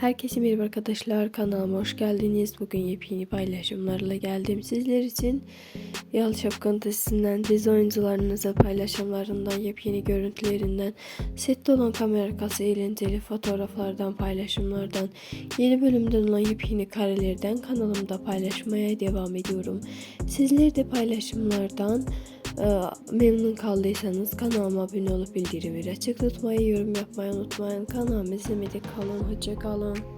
Herkese merhaba arkadaşlar kanalıma hoş geldiniz. Bugün yepyeni paylaşımlarla geldim sizler için. Yalı Şapkın dizisinden dizi oyuncularınıza paylaşımlarından, yepyeni görüntülerinden, sette olan kamera arkası eğlenceli fotoğraflardan, paylaşımlardan, yeni bölümden olan yepyeni karelerden kanalımda paylaşmaya devam ediyorum. Sizler de paylaşımlardan memnun kaldıysanız kanalıma abone olup bildirimleri açık tutmayı, yorum yapmayı unutmayın. Kanalımı izlemede kalın. Hoşça kalın.